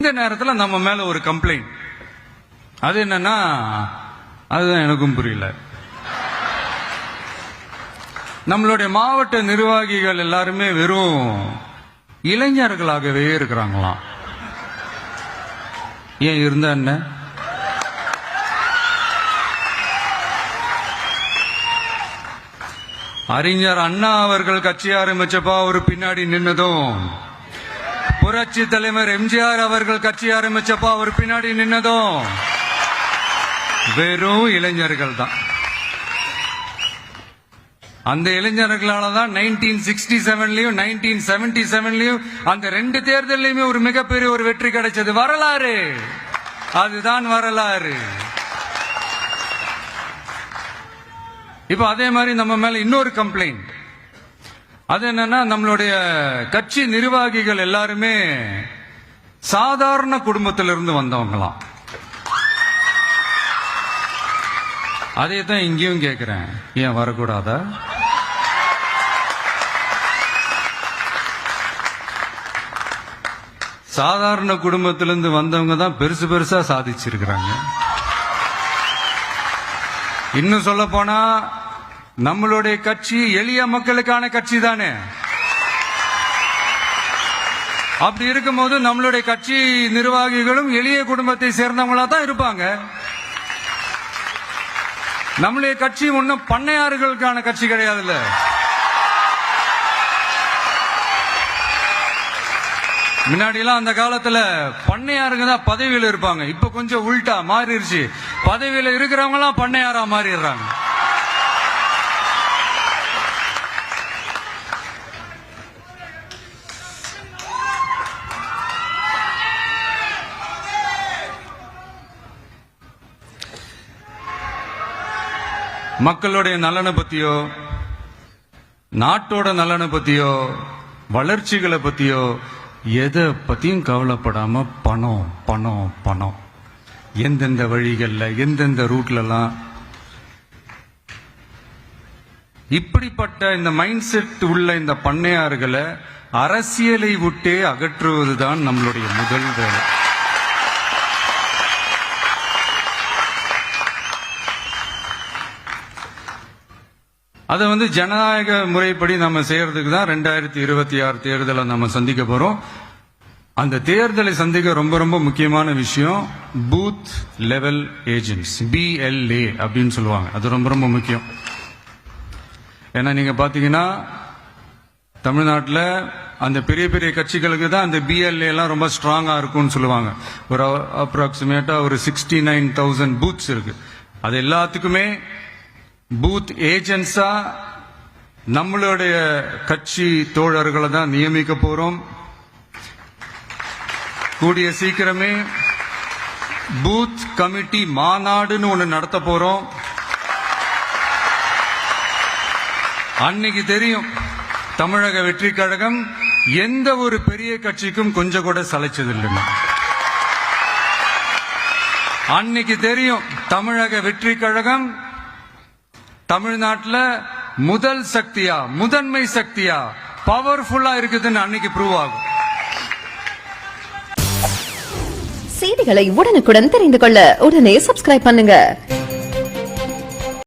இந்த நேரத்தில் நம்ம மேல ஒரு கம்ப்ளைண்ட் அது என்னன்னா அதுதான் எனக்கும் புரியல. நம்மளுடைய மாவட்ட நிர்வாகிகள் எல்லாருமே வெறும் இளைஞர்களாகவே இருக்கிறாங்களாம். ஏன் இருந்தா என்ன? அறிஞர் அண்ணா அவர்கள் கட்சி ஆரம்பிச்சப்பா அவர் பின்னாடி நின்னதும் புரட்சி தலைவர் எம்ஜிஆர் அவர்கள் கட்சி ஆரம்பிச்சப்பா அவர் பின்னாடி நின்னதும் வெறும் இளைஞர்கள் தான் அந்த இளைஞர்களால தான் நைன்டீன் சிக்ஸ்டி செவன்லயும் நைன்டீன் செவன்டி செவன்லயும் அந்த ரெண்டு தேர்தலையுமே ஒரு மிகப்பெரிய ஒரு வெற்றி கிடைச்சது. வரலாறு! அதுதான் வரலாறு. இப்ப அதே மாதிரி நம்ம மேல இன்னொரு கம்ப்ளைண்ட் அது என்னன்னா நம்மளுடைய கட்சி நிர்வாகிகள் எல்லாருமே சாதாரண குடும்பத்திலிருந்து வந்தவங்களாம். அதே தான் இங்கேயும் கேட்கிறேன் ஏன் வரக்கூடாதா? சாதாரண குடும்பத்திலிருந்து வந்தவங்க தான் பெருசு பெருசா சாதிச்சிருக்கிறாங்க. இன்னும் சொல்ல போனா நம்மளுடைய கட்சி எளிய மக்களுக்கான கட்சி தானே? அப்படி இருக்கும்போது நம்மளுடைய கட்சி நிர்வாகிகளும் எளிய குடும்பத்தை சேர்ந்தவங்களா தான் இருப்பாங்க. நம்மளுடைய கட்சி ஒன்றும் பண்ணையாறுகளுக்கான கட்சி கிடையாதுல்ல. முன்னாடிலாம் அந்த காலத்துல பண்ணையாருங்க தான் பதவியில இருப்பாங்க. இப்ப கொஞ்சம் உள்டா மாறிடுச்சு பதவியில இருக்கிறவங்க எல்லாம் பண்ணையாரா மாறிடுறாங்க. மக்களுடைய நலனை பத்தியோ நாட்டோட நலனை பத்தியோ வளர்ச்சிகளை பத்தியோ எதை பத்தியும் கவலைப்படாம பணம் பணம் பணம். எந்தெந்த வழிகளில் எந்தெந்த ரூட்லலாம். இப்படிப்பட்ட இந்த மைண்ட் செட் உள்ள இந்த பண்ணையாறுகளை அரசியலை விட்டே அகற்றுவதுதான் நம்மளுடைய முதல் வேலை. அதை வந்து ஜனநாயக முறைப்படி நம்ம செய்யறதுக்கு தான் ரெண்டாயிரத்தி இருபத்தி ஆறு தேர்தலை நம்ம சந்திக்க போறோம். அந்த தேர்தலை சந்திக்க ரொம்ப ரொம்ப முக்கியமான விஷயம் பூத் லெவல் ஏஜென்ட்ஸ் பிஎல்ஏ அப்படின்னு சொல்லுவாங்க. அது ரொம்ப ரொம்ப முக்கியம். ஏன்னா நீங்க பாத்தீங்கன்னா தமிழ்நாட்டில் அந்த பெரிய பெரிய கட்சிகளுக்கு தான் அந்த பிஎல்ஏ எல்லாம் ரொம்ப ஸ்ட்ராங்கா இருக்கும்னு சொல்லுவாங்க. ஒரு அப்ராக்சிமேட்டா ஒரு சிக்ஸ்டி நைன் தௌசண்ட் பூத்ஸ் இருக்கு. அது எல்லாத்துக்குமே பூத் ஏஜென்ட்ஸா நம்மளுடைய கட்சி தோழர்களை தான் நியமிக்க போறோம். கூடிய சீக்கிரமே பூத் கமிட்டி மாநாடுன்னு ஒன்று நடத்த போறோம். அன்னைக்கு தெரியும் தமிழக வெற்றி கழகம் எந்த ஒரு பெரிய கட்சிக்கும் கொஞ்சம் கூட சலைச்சதில்லை அன்னைக்கு தெரியும் தமிழக வெற்றி கழகம் தமிழ்நாட்டில் முதல் சக்தியா முதன்மை சக்தியா பவர்ஃபுல்லா இருக்குதுன்னு அன்னைக்கு ப்ரூவ் ஆகும். செய்திகளை உடனுக்குடன் தெரிந்து கொள்ள உடனே சப்ஸ்கிரைப் பண்ணுங்க.